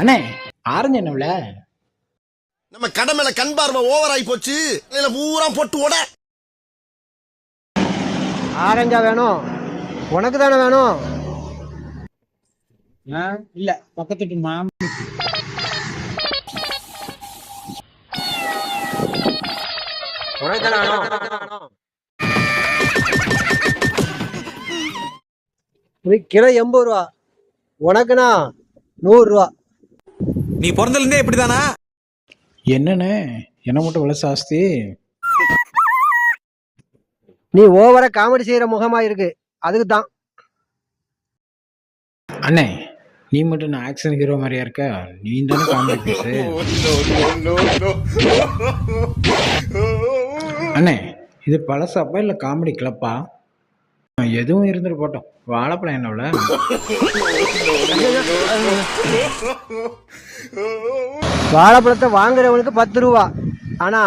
அண்ணே ஆரஞ்சு என்ன விலை நம்ம கடை மேல கண் பார்வை ஓவர் ஆகி போச்சு. இதுல பூரா போட்டு ஓட. ஆரஞ்சா வேணும். உனக்கு தானே வேணும்? இல்ல பக்கத்து வீட்டு மாமி. உனக்கு தானே வேணும்? கிலோ எண்பது ரூபா. உனக்குண்ணா நூறு நீ பிறந்ததுலேருந்தே இப்படிதானா? என்னண்ணே? என்ன மட்டும் விலை ஜாஸ்தி நீ ஓவரா காமெடி செய்யற முகமா இருக்கு அதுக்கு தான் அண்ணே நீ மட்டும் நான் ஆக்ஷன் ஹீரோ மாதிரியா இருக்க? நீ தானே காமெடி பீஸு அண்ணே இது பழசாப்பா இல்லை காமெடி கிளப்பா எதுவும் இருந்துட்டு போட்டோம். வாழைப்பழம் என்ன விலை? வாழைப்பழத்தை வாங்குறவனுக்கு பத்து ரூபா. ஆனா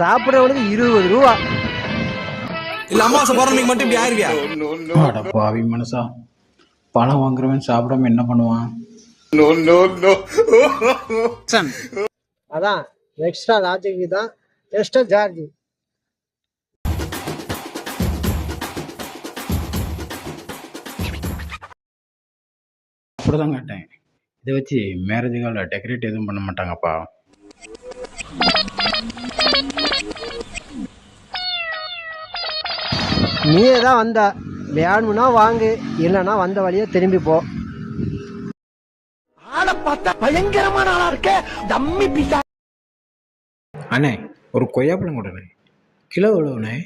சாப்பிடுறவனுக்கு இருபது ரூபா. இல்ல அம்மாசை பிறந்தீங்க மட்டும் இப்படி ஆயிருவியா அட பாவி மனசா பழம் வாங்குறவன் சாப்பிடாம என்ன பண்ணுவான்? அதான் எக்ஸ்ட்ரா லாஜிக்கு தான் எக்ஸ்ட்ரா சார்ஜ் அப்படிதான் கேட்டேன். இதை வச்சு மேரேஜ் காலில் டெக்கரேட் எதுவும் பண்ண மாட்டாங்கப்பா. நீயே தான் வந்த. வேணும்னா வாங்கு இல்லைன்னா வந்த வழியே திரும்பி போ. அண்ணே ஒரு கொய்யாப்பழம் கொடுண்ணே கிலோ எவ்வளோண்ணே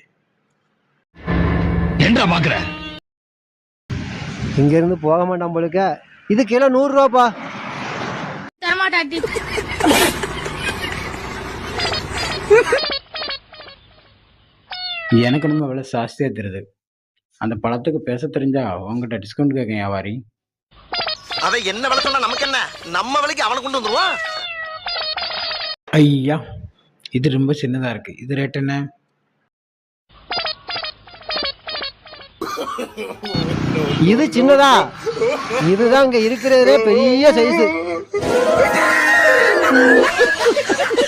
இங்க இருந்து போக மாட்டான் போலுக்க. இது கிலோ நூறு ரூபாப்பா. தரமாட்டாட்டி. எனக்கு நம்ம விலை ஜாஸ்தியாக தெரியுது. அந்த பழத்துக்கு பேச தெரிஞ்சா உங்ககிட்ட டிஸ்கவுண்ட் கேட்க வியாபாரி. அவன் என்ன விலை சொன்னா நமக்கு என்ன? நம்ம விலைக்கு அவனை கொண்டு வந்துருவான்? ஐயா இது ரொம்ப சின்னதாக இருக்குது இது ரேட் என்ன? இது சின்னதா? இதுதான் இங்க இருக்கிறதுலே பெரிய சைஸ்